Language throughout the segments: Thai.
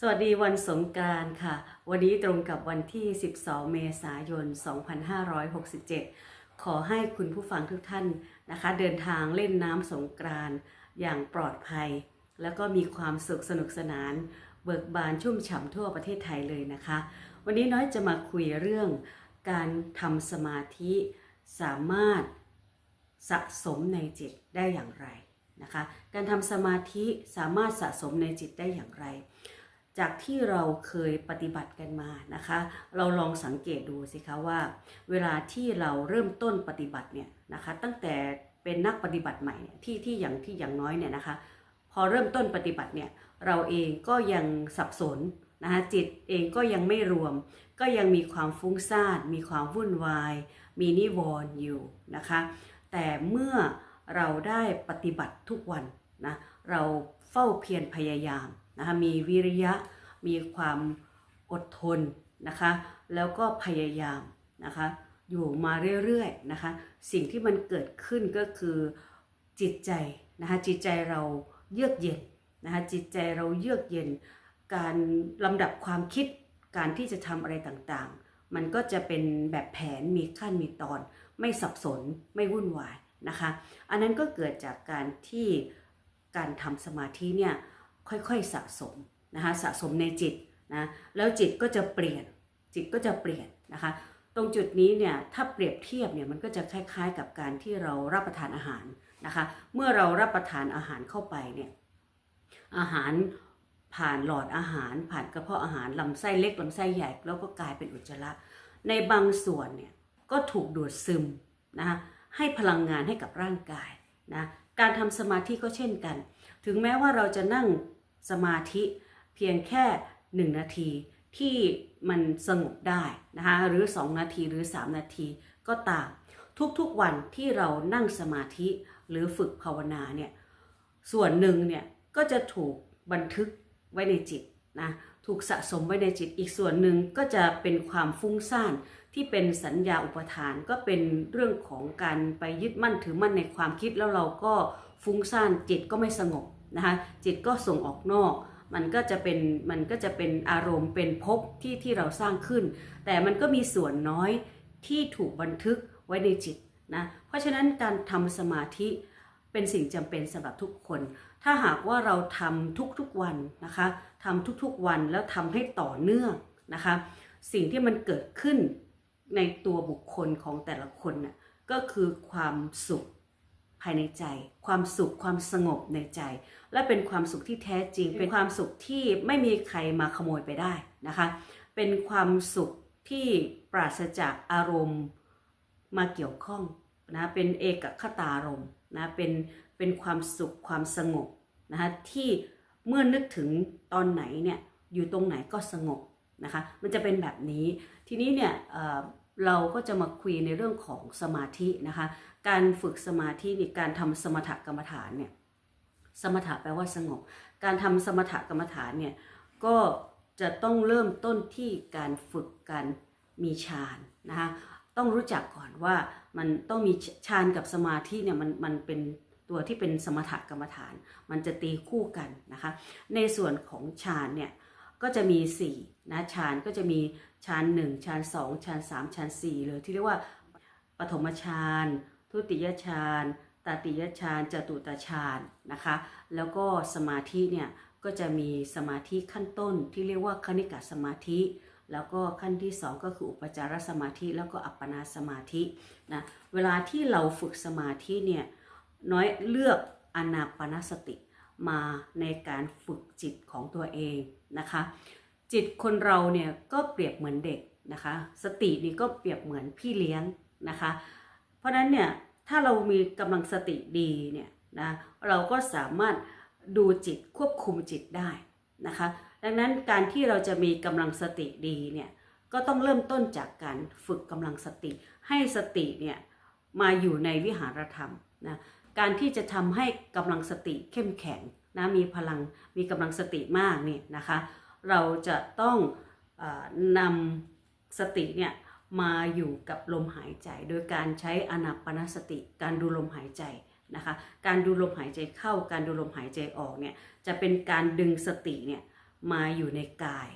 สวัสดีวันสงกานต์ค่ะ วันนี้ตรงกับวันที่ 12 เมษายน 2567 ขอให้คุณผู้ฟังทุกท่านนะคะ เดินทางเล่นน้ำสงกรานอย่างปลอดภัย แล้วก็มีความสุขสนุกสนาน เบิกบานชุ่มฉ่ำทั่วประเทศไทยเลยนะคะ วันนี้น้อยจะมาคุยเรื่องการทำสมาธิสามารถสะสมในจิตได้อย่างไรนะคะ การทำสมาธิสามารถสะสมในจิตได้อย่างไร จากที่เราเคยปฏิบัติกันมานะคะ เราลองสังเกตดูสิคะว่า เวลาที่เราเริ่มต้นปฏิบัติเนี่ยนะคะ ตั้งแต่เป็นนักปฏิบัติใหม่ที่ที่อย่างที่อย่างน้อยเนี่ยนะคะ พอเริ่มต้นปฏิบัติเนี่ยเราเองก็ยังสับสนนะคะจิตเองก็ยังไม่รวม ก็ยังมีความฟุ้งซ่านมีความวุ่นวาย มีนิวรณ์อยู่นะคะ แต่เมื่อเราได้ปฏิบัติทุกวันนะเราเฝ้าเพียรพยายาม นะคะมีวิริยะมีความอดทนนะคะแล้วก็พยายามนะคะอยู่มาเรื่อยๆนะคะสิ่งที่มันเกิดขึ้นก็คือจิตใจนะคะจิตใจเราเยือกเย็นนะคะจิตใจเราเยือกเย็น การลำดับความคิดการที่จะทำอะไรต่างๆ มันก็จะเป็นแบบแผนมีขั้นมีตอน ไม่สับสนไม่วุ่นวายนะคะ อันนั้นก็เกิดจากการที่การทำสมาธิเนี่ย ค่อยๆสะสมนะคะสะสมในจิตนะแล้วจิตก็จะเปลี่ยนจิตก็จะเปลี่ยนนะคะตรงจุดนี้เนี่ยถ้าเปรียบเทียบเนี่ยมันก็จะคล้ายๆ กับการที่เรารับประทานอาหารนะคะเมื่อเรารับประทานอาหารเข้าไปเนี่ยอาหารผ่านหลอดอาหาร ผ่านกระเพาะอาหารลำไส้เล็กลำไส้ใหญ่แล้วก็กลายเป็นอุจจาระในบางส่วนเนี่ยก็ถูกดูดซึมนะคะให้พลังงานให้กับร่างกายนะการทำสมาธิก็เช่นกัน ถึงแม้ว่าเราจะนั่ง สมาธิเพียงแค่ 1 นาทีที่มันสงบได้นะคะหรือ 2 นาทีหรือ 3 นาทีก็ตาม ทุกๆวันที่เรานั่งสมาธิหรือฝึกภาวนาเนี่ยส่วนหนึ่งเนี่ยก็จะถูกบันทึกไว้ในจิตนะถูกสะสมไว้ในจิตอีกส่วนหนึ่งก็จะเป็นความฟุ้งซ่านที่เป็นสัญญาอุปทานก็เป็นเรื่องของการไปยึดมั่นถือมั่นในความคิดแล้วเราก็ฟุ้งซ่านจิตก็ไม่สงบ นะคะจิตก็ส่งออกนอก มันก็จะเป็นมันก็จะเป็นอารมณ์เป็นภพที่ที่เราสร้างขึ้น แต่มันก็มีส่วนน้อยที่ถูกบันทึกไว้ในจิตนะเพราะฉะนั้นการทำสมาธิเป็นสิ่งจำเป็นสำหรับทุกคน ถ้าหากว่าเราทำทุกๆวันนะคะทำทุกๆวันแล้วทำให้ต่อเนื่องนะคะสิ่งที่มันเกิดขึ้นในตัวบุคคลของแต่ละคนน่ะก็คือความสุข ภายในใจ ความสุขความสงบในใจ และเป็นความสุขที่แท้จริง เป็นความสุขที่ไม่มีใครมาขโมยไปได้นะคะ เป็นความสุขที่ปราศจากอารมณ์มาเกี่ยวข้องนะเป็นเอกคตารมณ์นะเป็นเป็นความสุขความสงบนะคะที่เมื่อนึกถึงตอนไหนเนี่ยอยู่ตรงไหนก็สงบนะคะมันจะเป็นแบบนี้ทีนี้เนี่ย เราก็จะมาคุยในเรื่องของสมาธินะคะ การฝึกสมาธิในการทำสมถกรรมฐานเนี่ย สมถะแปลว่าสงบ การทำสมถกรรมฐานเนี่ย ก็จะต้องเริ่มต้นที่การฝึกการมีฌานนะคะ ต้องรู้จักก่อนว่ามันต้องมีฌานกับสมาธิเนี่ยมันมันเป็นตัวที่เป็นสมถกรรมฐาน มันจะตีคู่กันนะคะ ในส่วนของฌานเนี่ยก็จะมี4นะฌานก็จะมี ฌาน1ฌาน2ฌาน3ฌาน4เลยที่เรียกว่าปฐมฌานทุติยฌานตติยฌานจตุตฌานนะคะ แล้วก็สมาธิเนี่ยก็จะมีสมาธิขั้นต้นที่เรียกว่าคณิกะสมาธิ แล้วก็ขั้นที่ 2 ก็คืออุปจารสมาธิแล้วก็อัปปนาสมาธินะเวลาที่เราฝึกสมาธิเนี่ยน้อยเลือกอนาปนสติมาในการฝึกจิตของตัวเองนะคะ จิตคนเราเนี่ยก็เปรียบเหมือนเด็กนะคะ สตินี่ก็เปรียบเหมือนพี่เลี้ยงนะคะ เพราะฉะนั้นเนี่ยถ้าเรามีกำลังสติดีเนี่ยนะเราก็สามารถดูจิตควบคุมจิตได้นะคะ ดังนั้นการที่เราจะมีกำลังสติดีเนี่ยก็ต้องเริ่มต้นจากการฝึกกำลังสติ ให้สติเนี่ยมาอยู่ในวิหารธรรมนะการที่จะทำให้กำลังสติเข้มแข็งนะมีพลังมีกำลังสติมากนี่นะคะ เราจะต้องอนำสติเนี่ยมาอยู่กับลมหายใจ โดยการใช้อนาปนสติ การดูลมหายใจนะคะ การดูลมหายใจเข้า การดูลมหายใจออกเนี่ยจะเป็นการดึงสติเนี่ยมาอยู่ในกาย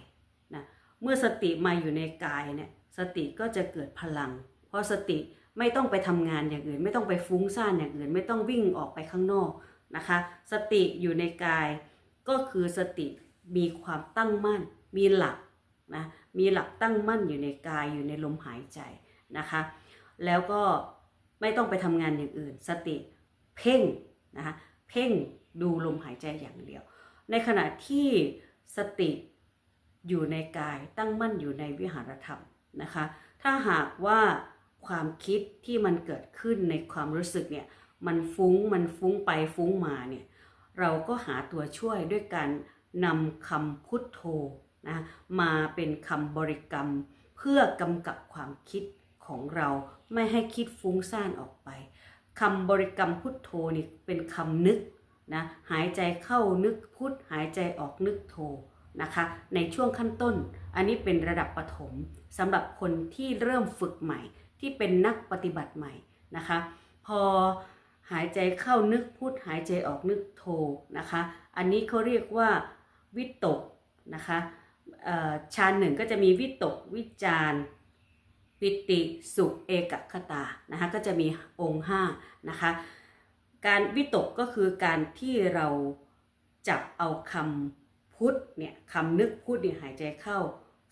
นะเมื่อสติมาอยู่ในกายเนี่ยสติก็จะเกิดพลัง เพราะสติไม่ต้องไปทำงานอย่างอื่น ไม่ต้องไปฟุ้งซ่านอย่างอื่น ไม่ต้องวิ่งออกไปข้างนอกนะคะ สติอยู่ในกายก็คือสติ มีความตั้งมั่น มีหลักนะมีหลักตั้งมั่นอยู่ในกายอยู่ในลมหายใจนะคะ แล้วก็ไม่ต้องไปทำงานอย่างอื่น สติเพ่งนะคะเพ่งดูลมหายใจอย่างเดียว ในขณะที่สติอยู่ในกายตั้งมั่นอยู่ในวิหารธรรมนะคะ ถ้าหากว่าความคิดที่มันเกิดขึ้นในความรู้สึกเนี่ยมันฟุ้งมันฟุ้งไปฟุ้งมาเนี่ยเราก็หาตัวช่วยด้วยการ นำคำพุทโธนะมาเป็นคำบริกรรม เพื่อกำกับความคิดของเราไม่ให้คิดฟุ้งซ่านออกไปคำบริกรรมพุทโธนี่เป็นคำนึกนะหายใจเข้านึกพุทหายใจออกนึกโธนะคะในช่วงขั้นต้น อันนี้เป็นระดับปฐมสำหรับคนที่เริ่มฝึกใหม่ ที่เป็นนักปฏิบัติใหม่นะคะพอหายใจเข้านึกพุทหายใจออกนึกโทนะคะ อันนี้เขาเรียกว่า วิตกนะคะฌานหนึ่งก็จะมีวิตกวิจารปิติสุขเอกคตานะคะก็จะมีองค์5นะคะการวิตกก็คือการที่เราจับเอาคำพุทเนี่ยคำนึกพุทเนี่ยหายใจเข้า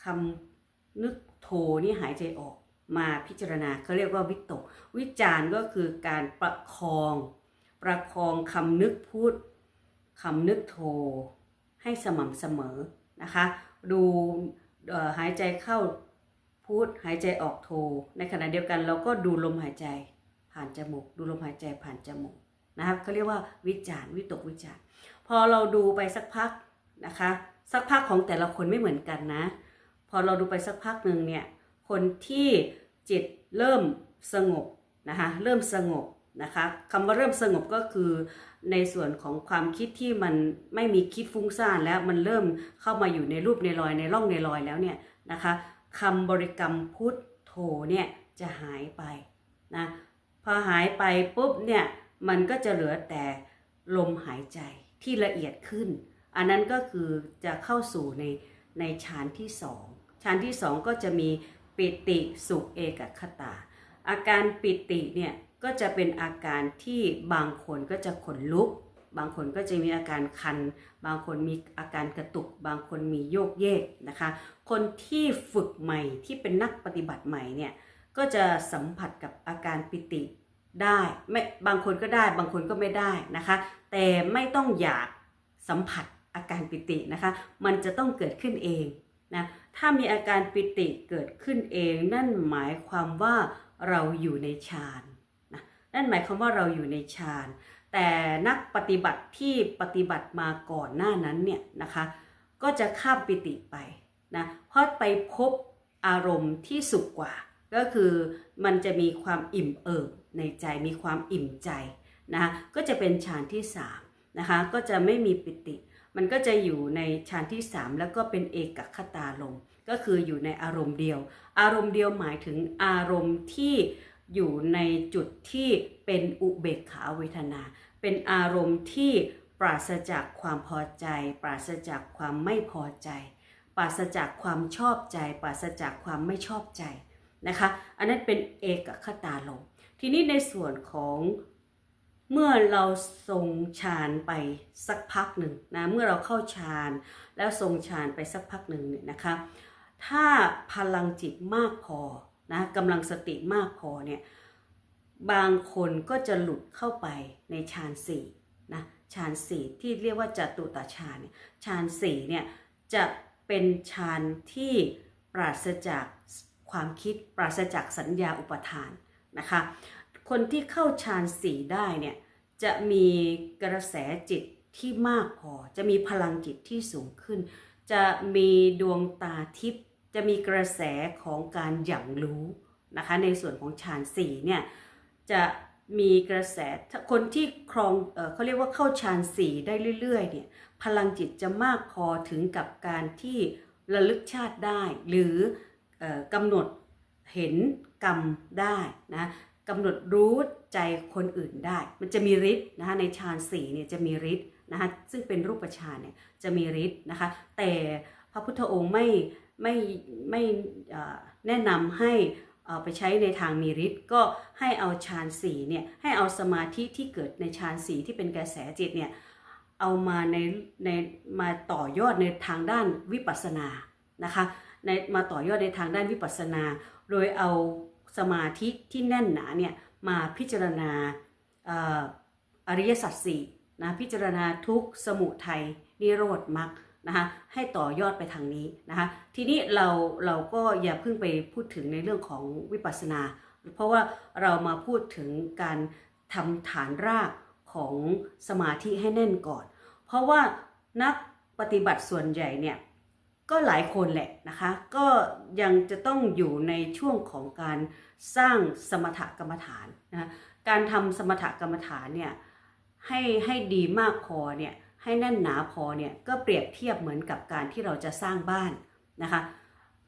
คำนึกโทนี่หายใจออกมาพิจารณาเขาเรียกว่าวิตก วิจารก็คือการประคอง ประคองคำนึกพูดคำนึกโท ให้สม่ำเสมอนะคะ ดูหายใจเข้าพูดหายใจออกโท ในขณะเดียวกันเราก็ดูลมหายใจผ่านจมูก ดูลมหายใจผ่านจมูกนะครับเขาเรียกว่าวิจารวิตกวิจารพอเราดูไปสักพักนะคะ สักพักของแต่ละคนไม่เหมือนกันนะ พอเราดูไปสักพักหนึ่งเนี่ยคนที่จิตเริ่มสงบนะคะเริ่มสงบ นะคะคำว่าเริ่มสงบก็คือในส่วนของความคิดที่มันไม่มีคิดฟุ้งซ่านแล้วมันเริ่มเข้ามาอยู่ในรูปในรอยในร่องในรอยแล้วเนี่ยนะคะคำบริกรรมพุทโธเนี่ยจะหายไปนะพอหายไปปุ๊บเนี่ยมันก็จะเหลือแต่ลมหายใจที่ละเอียดขึ้น อันนั้นก็คือจะเข้าสู่ในในฌานที่สองฌานที่สองก็จะมีปิติสุขเอกคตาอาการปิติเนี่ย ก็จะเป็นอาการที่บางคนก็จะขนลุก บางคนก็จะมีอาการคัน บางคนมีอาการกระตุก บางคนมีโยกเยกนะคะ คนที่ฝึกใหม่ที่เป็นนักปฏิบัติใหม่เนี่ยก็จะสัมผัสกับอาการปิติได้ไม่บางคนก็ได้บางคนก็ไม่ได้นะคะ แต่ไม่ต้องอยากสัมผัสอาการปิตินะคะ มันจะต้องเกิดขึ้นเองนะถ้ามีอาการปิติเกิดขึ้นเองนั่นหมายความว่าเราอยู่ในฌาน นั่นหมายความว่าเราอยู่ในฌานแต่นักปฏิบัติที่ปฏิบัติมาก่อนหน้านั้นเนี่ยนะคะ ก็จะข้ามปิติไปนะเพราะไปพบอารมณ์ที่สุขกว่า ก็คือมันจะมีความอิ่มเอิบในใจมีความอิ่มใจนะคะก็จะเป็นฌานที่3นะคะก็จะไม่มีปิติ มันก็จะอยู่ในฌานที่ 3 แล้วก็เป็นเอกคตาลมก็คืออยู่ในอารมณ์เดียว อารมณ์เดียวหมายถึงอารมณ์ที่ อยู่ในจุดที่เป็นอุเบกขาเวทนา เป็นอารมณ์ที่ปราศจากความพอใจ ปราศจากความไม่พอใจ ปราศจากความชอบใจ ปราศจากความไม่ชอบใจนะคะ อันนั้นเป็นเอกคตาลมทีนี้ในส่วนของเมื่อเราทรงฌานไปสักพักหนึ่งนะเมื่อเราเข้าฌานแล้วทรงฌานไปสักพักหนึ่งเนี่ยนะคะ ถ้าพลังจิตมากพอ นะกำลังสติมากพอเนี่ยบางคนก็จะหลุดเข้าไปในฌานสี่นะฌานสี่ที่เรียกว่าจตุตาฌานเนี่ยฌานสี่เนี่ยจะเป็นฌานที่ปราศจากความคิดปราศจากสัญญาอุปทานนะคะคนที่เข้าฌานสี่ได้เนี่ยจะมีกระแสจิตที่มากพอ จะมีพลังจิตที่สูงขึ้น จะมีดวงตาทิพย์ จะมีกระแสของการหยั่งรู้นะคะในส่วนของฌานสี่เนี่ยจะมีกระแสคนที่ครองเออเขาเรียกว่าเข้าฌานสี่ได้เรื่อยๆเนี่ยพลังจิตจะมากพอถึงกับการที่ระลึกชาติได้ หรือเอ่อกำหนดเห็นกรรมได้นะกำหนดรู้ใจคนอื่นได้ มันจะมีฤทธิ์นะคะในฌานสี่เนี่ยจะมีฤทธิ์นะคะซึ่งเป็นรูปฌานเนี่ยจะมีฤทธิ์นะคะแต่พระพุทธองค์ไม่ ไม่ไม่แนะนำให้เอาไปใช้ในทางมีฤทธิ์ก็ให้เอาฌานสีเนี่ยให้เอาสมาธิที่เกิดในฌานสีที่เป็นกระแสจิตเนี่ยเอามาในในมาต่อยอดในทางด้านวิปัสสนานะคะในมาต่อยอดในทางด้านวิปัสสนา โดยเอาสมาธิที่แน่นหนาเนี่ยมาพิจารณาอริยสัจสี่นะพิจารณาทุกสมุทัยนิโรธมรรค นะคะให้ต่อยอดไปทางนี้นะคะทีนี้เราเราก็อย่าเพิ่งไปพูดถึงในเรื่องของวิปัสสนา เพราะว่าเรามาพูดถึงการทำฐานรากของสมาธิให้แน่นก่อน เพราะว่านักปฏิบัติส่วนใหญ่เนี่ยก็หลายคนแหละนะคะก็ยังจะต้องอยู่ในช่วงของการสร้างสมถกรรมฐานนะการทำสมถกรรมฐานเนี่ยให้ให้ดีมากพอเนี่ย ให้แน่นหนาพอเนี่ยก็เปรียบเทียบเหมือนกับการที่เราจะสร้างบ้านนะคะ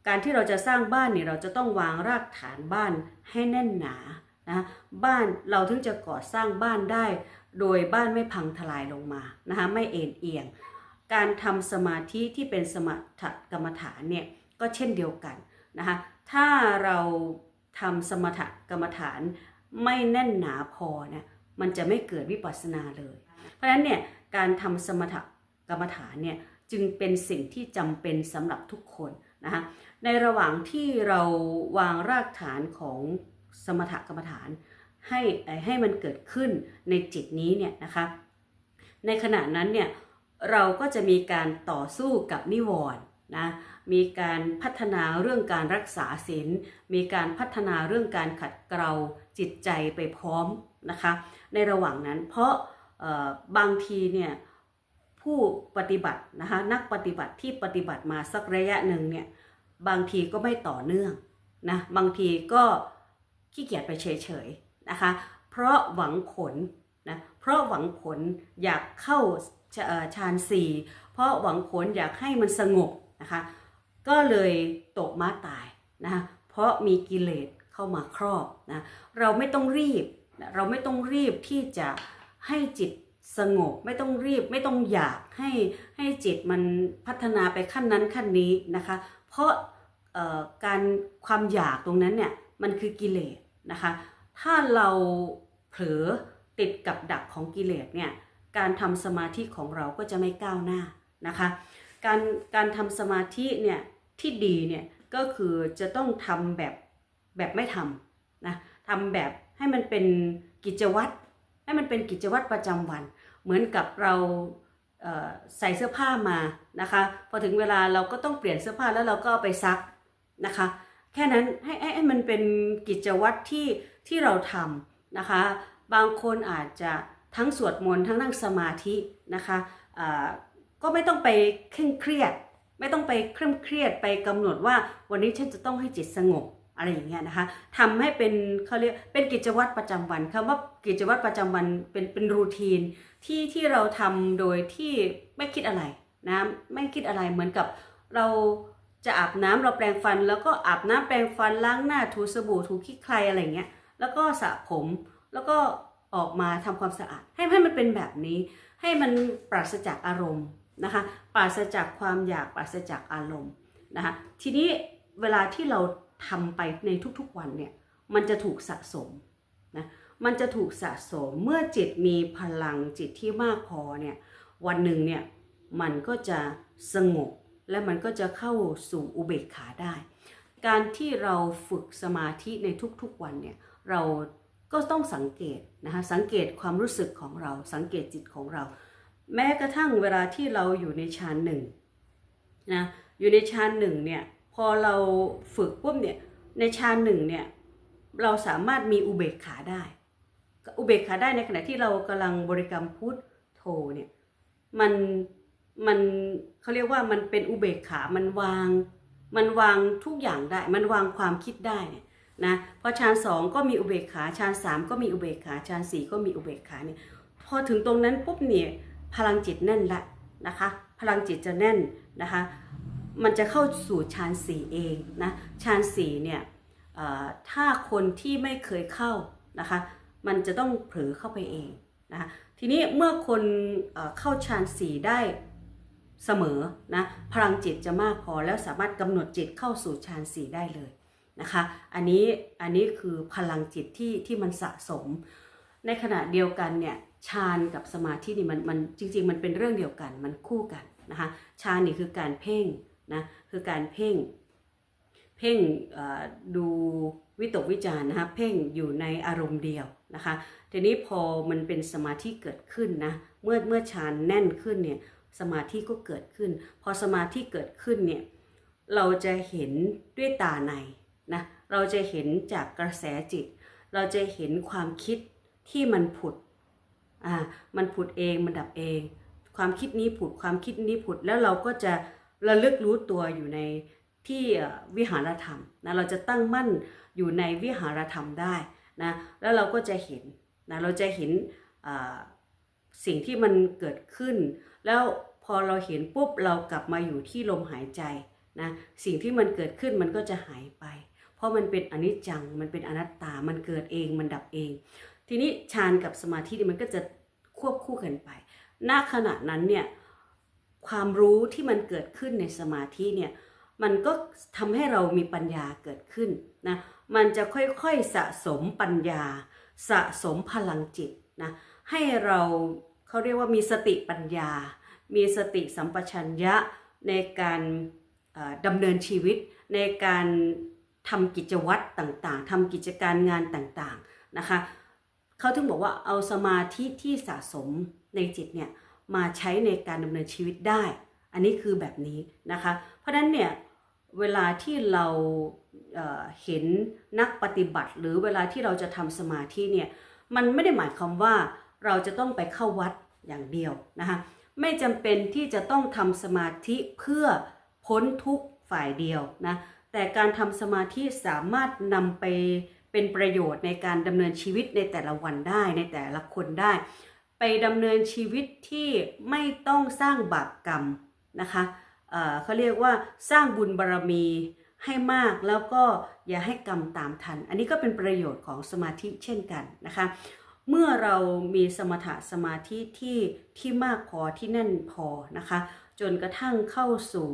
การที่เราจะสร้างบ้านเนี่ยเราจะต้องวางรากฐานบ้านให้แน่นหนานะบ้านเราถึงจะก่อสร้างบ้านได้ โดยบ้านไม่พังทลายลงมานะคะไม่เอ็นเอียง การทำสมาธิที่เป็นสมถกรรมฐานเนี่ยก็เช่นเดียวกันนะคะถ้าเราทำสมถกรรมฐานไม่แน่นหนาพอเนี่ยมันจะไม่เกิดวิปัสสนาเลย เพราะฉะนั้นเนี่ย การทำสมถกรรมฐานเนี่ยจึงเป็นสิ่งที่จำเป็นสำหรับทุกคนนะคะในระหว่างที่เราวางรากฐานของสมถกรรมฐาน ให้ให้มันเกิดขึ้นในจิตนี้เนี่ยนะคะในขณะนั้นเนี่ยเราก็จะมีการต่อสู้กับนิวรณ์นะมีการพัฒนาเรื่องการรักษาศีลมีการพัฒนาเรื่องการขัดเกลาจิตใจไปพร้อมนะคะในระหว่างนั้นเพราะ บางทีเนี่ยผู้ปฏิบัตินะคะนักปฏิบัติที่ปฏิบัติมาสักระยะหนึ่งเนี่ยบางทีก็ไม่ต่อเนื่องนะบางทีก็ขี้เกียจไปเฉยๆนะคะ เพราะหวังผลนะเพราะหวังผลอยากเข้าฌานสี่เพราะหวังผลอยากให้มันสงบนะคะก็เลยตกม้าตายนะคะเพราะมีกิเลสเข้ามาครอบนะเราไม่ต้องรีบ เราไม่ต้องรีบที่จะ ให้จิตสงบไม่ต้องรีบไม่ต้องอยากให้ให้จิตมันพัฒนาไปขั้นนั้นขั้นนี้นะคะ เพราะการความอยากตรงนั้นเนี่ยมันคือกิเลสนะคะ ถ้าเราเผลอติดกับดักของกิเลสเนี่ยการทำสมาธิของเราก็จะไม่ก้าวหน้านะคะ การการทำสมาธิเนี่ยที่ดีเนี่ยก็คือจะต้องทำแบบแบบไม่ทำนะทำแบบให้มันเป็นกิจวัตร ให้มันเป็นกิจวัตรประจำวัน เหมือนกับเราเใส่เสื้อผ้ามานะคะพอถึงเวลาเราก็ต้องเปลี่ยนเสื้อผ้าแล้วเราก็ไปซักนะคะแค่นั้นให้ให้ให้มันเป็นกิจวัตรที่ที่เราทำนะคะ บางคนอาจจะทั้งสวดมนต์ทั้งนั่งสมาธินะคะก็ไม่ต้องไปเคร่งเครียด ไม่ต้องไปเคร่งเครียดไปกำหนดว่าวันนี้ฉันจะต้องให้จิตสงบ อะไรอย่างเงี้ยนะคะทำให้เป็นเขาเรียกเป็นกิจวัตรประจำวันคำว่ากิจวัตรประจำวันเป็นเป็นรูทีนที่ที่เราทำโดยที่ไม่คิดอะไรนะไม่คิดอะไรเหมือนกับเราจะอาบน้ำเราแปรงฟัน แล้วก็อาบน้ำแปรงฟันล้างหน้าถูสบู่ถูขี้ใครอะไรเงี้ยแล้วก็สระผมแล้วก็ออกมาทำความสะอาด ให้ให้มันเป็นแบบนี้ ให้มันปราศจากอารมณ์นะคะปราศจากความอยากปราศจากอารมณ์นะคะทีนี้เวลาที่เรา ทำไปในทุกๆวันเนี่ยมันจะถูกสะสมนะมันจะถูกสะสมเมื่อจิตมีพลังจิตที่มากพอเนี่ยวันหนึ่งเนี่ยมันก็จะสงบและมันก็จะเข้าสู่อุเบกขาได้ การที่เราฝึกสมาธิในทุกๆวันเนี่ยเราก็ต้องสังเกตนะคะสังเกตความรู้สึกของเราสังเกตจิตของเรา แม้กระทั่งเวลาที่เราอยู่ในฌานหนึ่งนะอยู่ในฌานหนึ่งเนี่ย พอเราฝึกปุ๊บเนี่ยในฌานหนึ่งเนี่ยเราสามารถมีอุเบกขาได้ อุเบกขาได้ในขณะที่เรากำลังบริกรรมพุทโธเนี่ยมันมันเขาเรียกว่ามันเป็นอุเบกขามันวาง มันวางทุกอย่างได้ มันวางความคิดได้เนี่ยนะพอฌานสองก็มีอุเบกขาฌานสามก็มีอุเบกขาฌานสี่ก็มีอุเบกขาเนี่ยพอถึงตรงนั้นปุ๊บเนี่ยพลังจิตแน่นละนะคะ พลังจิตจะแน่นนะคะ มันจะเข้าสู่ฌานสี่เองนะฌานสี่เนี่ยถ้าคนที่ไม่เคยเข้านะคะ มันจะต้องเผลอเข้าไปเองนะคะทีนี้เมื่อคนเอ่อเข้าฌานสี่ได้เสมอนะพลังจิตจะมากพอแล้วสามารถกำหนดจิตเข้าสู่ฌานสี่ได้เลยนะคะอันนี้อันนี้คือพลังจิตที่ที่มันสะสม ในขณะเดียวกันเนี่ยฌานกับสมาธินี่มันมันจริง ๆ มันเป็นเรื่องเดียวกันมันคู่กันนะคะฌานนี่คือการเพ่ง นะคือการเพ่ง เพ่งดูวิตกวิจารณ์นะคะเพ่งอยู่ในอารมณ์เดียวนะคะทีนี้พอมันเป็นสมาธิเกิดขึ้นนะเมื่อเมื่อฌานแน่นขึ้นเนี่ยสมาธิก็เกิดขึ้น พอสมาธิเกิดขึ้นเนี่ยเราจะเห็นด้วยตาในนะเราจะเห็นจากกระแสจิต เราจะเห็นความคิดที่มันผุดอ่ามันผุดเองมันดับเอง ความคิดนี้ผุดความคิดนี้ผุดแล้วเราก็จะ ระลึกรู้ตัวอยู่ในที่วิหารธรรมนะเราจะตั้งมั่นอยู่ในวิหารธรรมได้นะแล้วเราก็จะเห็นนะเราจะเห็นสิ่งที่มันเกิดขึ้น แล้วพอเราเห็นปุ๊บเรากลับมาอยู่ที่ลมหายใจนะสิ่งที่มันเกิดขึ้นมันก็จะหายไป เพราะมันเป็นอนิจจังมันเป็นอนัตตามันเกิดเองมันดับเอง ทีนี้ฌานกับสมาธินี่มันก็จะควบคู่กันไป ณขณะนั้นเนี่ย ความรู้ที่มันเกิดขึ้นในสมาธิเนี่ยมันก็ทำให้เรามีปัญญาเกิดขึ้นนะมันจะค่อยๆสะสมปัญญา สะสมพลังจิตนะให้เราเขาเรียกว่ามีสติปัญญา มีสติสัมปชัญญะในการดำเนินชีวิตในการทำกิจวัตรต่างๆทำกิจการงานต่างๆนะคะเขาถึงบอกว่าเอาสมาธิที่สะสมในจิตเนี่ย มาใช้ในการดำเนินชีวิตได้ อันนี้คือแบบนี้นะคะ เพราะฉะนั้นเนี่ยเวลาที่เราเเห็นนักปฏิบัติ หรือเวลาที่เราจะทำสมาธิเนี่ยมันไม่ได้หมายความว่าเราจะต้องไปเข้าวัดอย่างเดียวนะคะไม่จำเป็นที่จะต้องทำสมาธิเพื่อพ้นทุกฝ่ายเดียวนะแต่การทำสมาธิสามารถนำไปเป็นประโยชน์ในการดำเนินชีวิตในแต่ละวันได้ในแต่ละคนได้ ไปดำเนินชีวิตที่ไม่ต้องสร้างบาปกรรมนะคะเเขาเรียกว่าสร้างบุญบารมีให้มากแล้วก็อย่าให้กรรมตามทัน อันนี้ก็เป็นประโยชน์ของสมาธิเช่นกันนะคะ เมื่อเรามีสมถะสมาธิที่ที่มากพอที่แน่นพอนะคะ จนกระทั่งเข้าสู่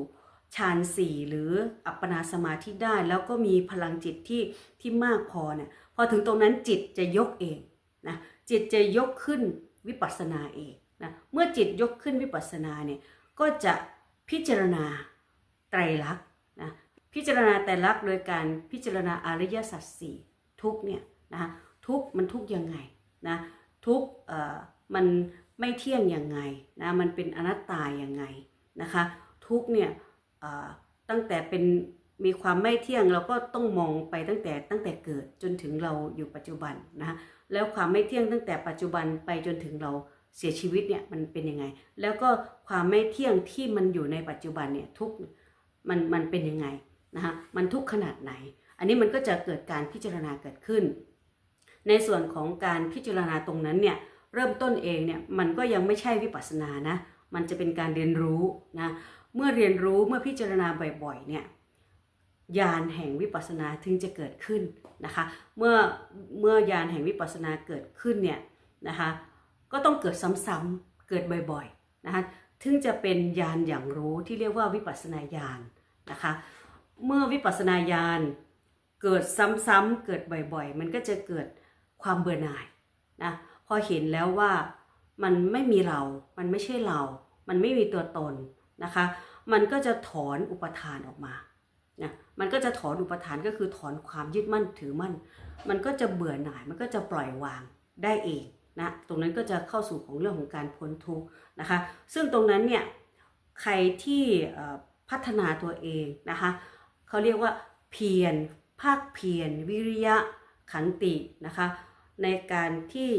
ฌานสี่หรืออัปปนาสมาธิได้ แล้วก็มีพลังจิตที่ที่มากพอเนี่ยพอถึงตรงนั้นจิตจะยกเองนะจิตจะยกขึ้น วิปัสสนาเองนะเมื่อจิตยกขึ้นวิปัสสนาเนี่ยก็จะพิจารณาไตรลักษณ์นะพิจารณาไตรลักษณ์โดยการพิจารณาอริยสัจสี่ทุกเนี่ยนะทุกมันทุกยังไงนะทุกเอ่อมันไม่เที่ยงยังไงนะมันเป็นอนัตตายังไงนะคะทุกเนี่ยอ่าตั้งแต่เป็น มีความไม่เที่ยงเราก็ต้องมองไปตั้งแต่ตั้งแต่เกิดจนถึงเราอยู่ปัจจุบันนะแล้วความไม่เที่ยงตั้งแต่ปัจจุบันไปจนถึงเราเสียชีวิตเนี่ยมันเป็นยังไง แล้วก็ความไม่เที่ยงที่มันอยู่ในปัจจุบันเนี่ยทุกมันมันเป็นยังไงนะคะมันทุกข์ขนาดไหน อันนี้มันก็จะเกิดการพิจารณาเกิดขึ้น ในส่วนของการพิจารณาตรงนั้นเนี่ยเริ่มต้นเองเนี่ยมันก็ยังไม่ใช่วิปัสสนานะมันจะเป็นการเรียนรู้นะเมื่อเรียนรู้เมื่อพิจารณาบ่อยๆเนี่ย ญาณแห่งวิปัสสนาถึงจะเกิดขึ้นนะคะเมื่อเมื่อญาณแห่งวิปัสสนาเกิดขึ้นเนี่ยนะคะก็ต้องเกิดซ้ำๆเกิดบ่อยๆนะคะถึงจะเป็นญาณอย่างรู้ที่เรียกว่าวิปัสสนาญาณนะคะเมื่อวิปัสสนาญาณเกิดซ้ำๆเกิดบ่อยๆ มันก็จะเกิดความเบื่อหน่ายนะพอเห็นแล้วว่ามันไม่มีเรา มันไม่ใช่เรา มันไม่มีตัวตนนะคะ มันก็จะถอนอุปทานออกมา นะมันก็จะถอนอุปทานก็คือถอนความยึดมั่นถือมั่น มันก็จะเบื่อหน่ายมันก็จะปล่อยวางได้เองนะตรงนั้นก็จะเข้าสู่ของเรื่องของการพ้นทุกข์นะคะ ซึ่งตรงนั้นเนี่ยใครที่พัฒนาตัวเองนะคะเขาเรียกว่าเพียรภาคเพียรวิริยะขันตินะคะ ในการที่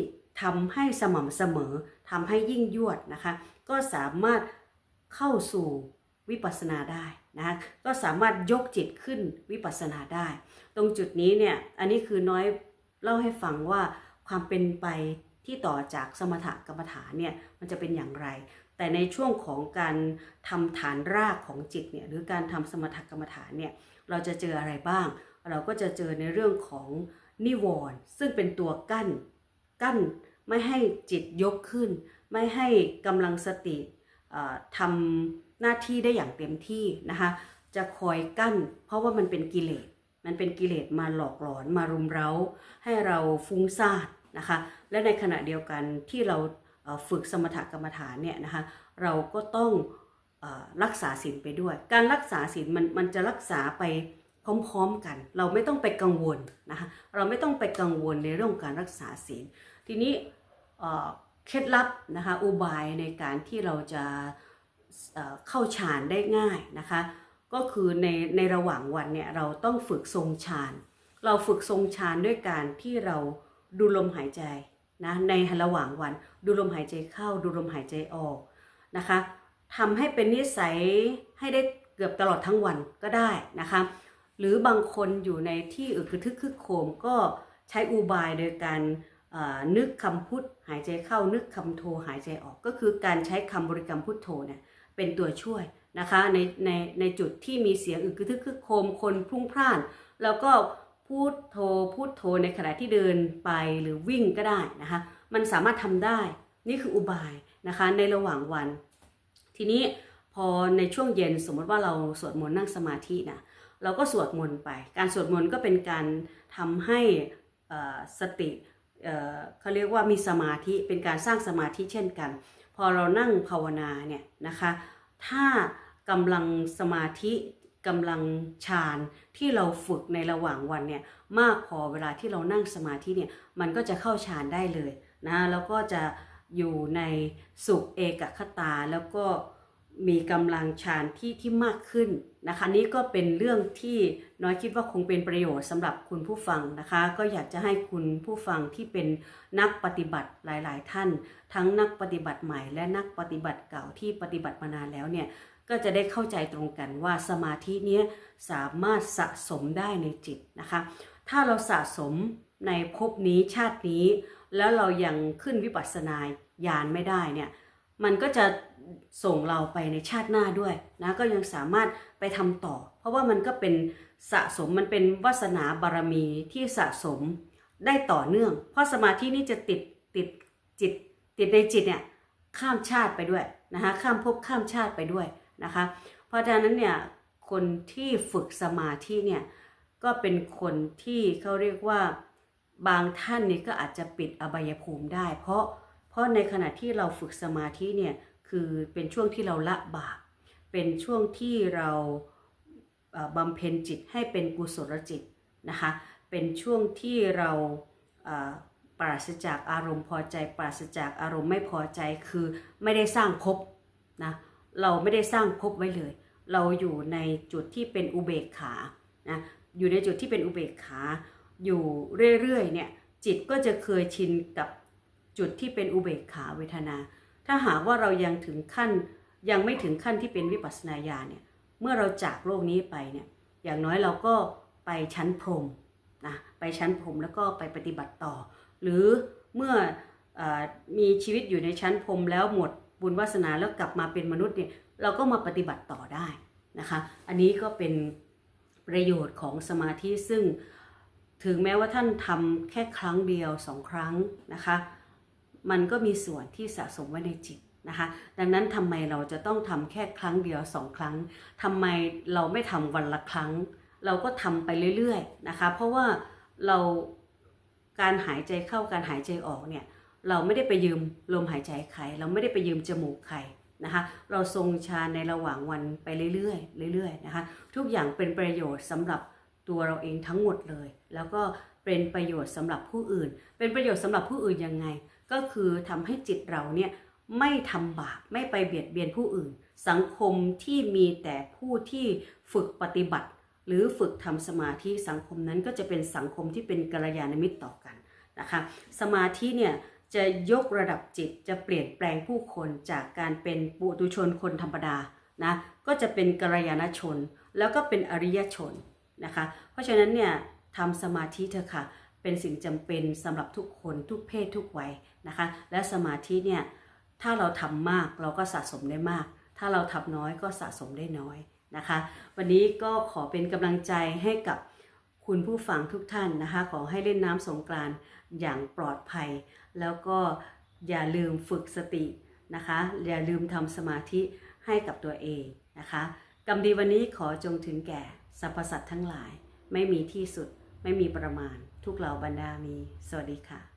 ทำให้สม่ำเสมอทำให้ยิ่งยวดนะคะ ก็สามารถเข้าสู่วิปัสสนาได้ นะคะก็สามารถยกจิตขึ้นวิปัสสนาได้ ตรงจุดนี้เนี่ยอันนี้คือน้อยเล่าให้ฟังว่าความเป็นไปที่ต่อจากสมถกรรมฐานเนี่ยมันจะเป็นอย่างไร แต่ในช่วงของการทำฐานรากของจิตเนี่ยหรือการทำสมถกรรมฐานเนี่ยเราจะเจออะไรบ้าง เราก็จะเจอในเรื่องของนิวรณ์ซึ่งเป็นตัวกั้นกั้นไม่ให้จิตยกขึ้น ไม่ให้กำลังสติทำ หน้าที่ได้อย่างเต็มที่นะคะ จะคอยกั้น เพราะว่ามันเป็นกิเลส มันเป็นกิเลสมาหลอกหลอนมารุมเร้า ให้เราฟุ้งซ่านนะคะ และในขณะเดียวกันที่เราฝึกสมถกรรมฐานเนี่ยนะคะเราก็ต้องรักษาศีลไปด้วย การรักษาศีลมันมันจะรักษาไปพร้อมๆกัน เราไม่ต้องไปกังวลนะคะเราไม่ต้องไปกังวลในเรื่องการรักษาศีลทีนี้เคล็ดลับนะคะอุบายในการที่เราจะ เข้าฌานได้ง่ายนะคะ ก็คือในในระหว่างวันเนี่ยเราต้องฝึกทรงฌาน เราฝึกทรงฌานด้วยการที่เราดูลมหายใจนะในระหว่างวันดูลมหายใจเข้าดูลมหายใจออกนะคะทำให้เป็นนิสัยให้ได้เกือบตลอดทั้งวันก็ได้นะคะหรือบางคนอยู่ในที่อึกระทึกคึกโคมก็ใช้อุบายโดยการนึกคำพุทธหายใจเข้านึกคำโทหายใจออกก็คือการใช้คำบริกรรมพุทโธเนี่ย เป็นตัวช่วยนะคะในในในจุดที่มีเสียงอึกทึกคึกโครมคนพลุ่งพล่าน แล้วก็พูดโทพูดโทในขณะที่เดินไปหรือวิ่งก็ได้นะคะมันสามารถทำได้นี่คืออุบายนะคะในระหว่างวัน ทีนี้พอในช่วงเย็นสมมติว่าเราสวดมนต์นั่งสมาธินะเราก็สวดมนต์ไป การสวดมนต์ก็เป็นการทำให้สติเขาเรียกว่ามีสมาธิเป็นการสร้างสมาธิเช่นกัน อเรานั่งภาวนาเนี่ยนะคะถ้ากำลังสมาธิกำลังฌานที่เราฝึกในระหว่างวันเนี่ยมากพอเวลาที่เรานั่งสมาธิเนี่ยมันก็จะเข้าฌานได้เลยนะแล้วก็จะอยู่ในสุขเอกคตาแล้วก็มีกำลังฌานที่ที่มากขึ้น นะคะนี่ก็เป็นเรื่องที่น้อยคิดว่าคงเป็นประโยชน์สำหรับคุณผู้ฟังนะคะ ก็อยากจะให้คุณผู้ฟังที่เป็นนักปฏิบัติหลาย ๆ ท่าน ทั้งนักปฏิบัติใหม่ และนักปฏิบัติเก่าที่ปฏิบัติมานานแล้วเนี่ยก็จะได้เข้าใจตรงกันว่าสมาธิเนี้ยสามารถสะสมได้ในจิตนะคะ ถ้าเราสะสมในภพนี้ชาตินี้ แล้วเรายังขึ้นวิปัสสนาญาณไม่ได้เนี่ยมันก็จะ ส่งเราไปในชาติหน้าด้วยนะก็ยังสามารถไปทำต่อ เพราะว่ามันก็เป็นสะสมมันเป็นวาสนาบารมีที่สะสมได้ต่อเนื่อง เพราะสมาธินี่จะติดติดจิต ติดในจิตเนี่ยข้ามชาติไปด้วยนะคะข้ามภพข้ามชาติไปด้วยนะคะ เพราะฉะนั้นเนี่ยคนที่ฝึกสมาธิเนี่ยก็เป็นคนที่เขาเรียกว่าบางท่านนี่ก็อาจจะปิดอบายภูมิได้ เพราะเพราะในขณะที่เราฝึกสมาธิเนี่ย คือเป็นช่วงที่เราละบาปเป็นช่วงที่เราบำเพ็ญจิตให้เป็นกุศลจิตนะคะเป็นช่วงที่เราปราศจากอารมณ์พอใจ ปราศจากอารมณ์ไม่พอใจคือไม่ได้สร้างภพนะเราไม่ได้สร้างภพไว้เลย เราอยู่ในจุดที่เป็นอุเบกขานะอยู่ในจุดที่เป็นอุเบกขา อยู่เรื่อยๆเนี่ยจิตก็จะเคยชินกับจุดที่เป็นอุเบกขาเวทนา ถ้าหากว่าเรายังถึงขั้นยังไม่ถึงขั้นที่เป็นวิปัสสนาญาณเนี่ยเมื่อเราจากโลกนี้ไปเนี่ยอย่างน้อยเราก็ไปชั้นพรมนะไปชั้นพรมแล้วก็ไปปฏิบัติต่อ หรือเมื่ออมีชีวิตอยู่ในชั้นพรมแล้วหมดบุญวาสนาแล้วกลับมาเป็นมนุษย์เนี่ยเราก็มาปฏิบัติต่อได้นะคะอันนี้ก็เป็นประโยชน์ของสมาธิซึ่งถึงแม้ว่าท่านทำแค่ครั้งเดียวสองครั้งนะคะ มันก็มีส่วนที่สะสมไว้ในจิตนะคะ ดังนั้นทำไมเราจะต้องทำแค่ครั้งเดียวสองครั้งทำไมเราไม่ทำวันละครั้ง เราก็ทำไปเรื่อยๆนะคะ เพราะว่าเราการหายใจเข้าการหายใจออกเนี่ยเราไม่ได้ไปยืมลมหายใจใคร เราไม่ได้ไปยืมจมูกใครนะคะ เราทรงฌานในระหว่างวันไปเรื่อยๆเรื่อยๆนะคะ ทุกอย่างเป็นประโยชน์สำหรับตัวเราเองทั้งหมดเลย แล้วก็เป็นประโยชน์สำหรับผู้อื่น เป็นประโยชน์สำหรับผู้อื่นยังไง ก็คือทำให้จิตเราเนี่ยไม่ทำบาปไม่ไปเบียดเบียนผู้อื่น สังคมที่มีแต่ผู้ที่ฝึกปฏิบัติ หรือฝึกทำสมาธิสังคมนั้นก็จะเป็นสังคมที่เป็นกัลยาณมิตรต่อกันนะคะสมาธิเนี่ยจะยกระดับจิตจะเปลี่ยนแปลงผู้คนจากการเป็นปุถุชนคนธรรมดานะก็จะเป็นกัลยาณชน แล้วก็เป็นอริยชนนะคะ เพราะฉะนั้นเนี่ยทำสมาธิเถอะค่ะ เป็นสิ่งจำเป็นสำหรับทุกคนทุกเพศทุกวัยนะคะ และสมาธิเนี่ยถ้าเราทำมากเราก็สะสมได้มาก ถ้าเราทำน้อยก็สะสมได้น้อยนะคะ วันนี้ก็ขอเป็นกำลังใจให้กับคุณผู้ฟังทุกท่านนะคะ ขอให้เล่นน้ำสงกรานต์อย่างปลอดภัย แล้วก็อย่าลืมฝึกสตินะคะ อย่าลืมทำสมาธิให้กับตัวเองนะคะกรรมดีวันนี้ขอจงถึงแก่สรรพสัตว์ทั้งหลาย ไม่มีที่สุดไม่มีประมาณ ทุกเหล่าบรรดามี สวัสดีค่ะ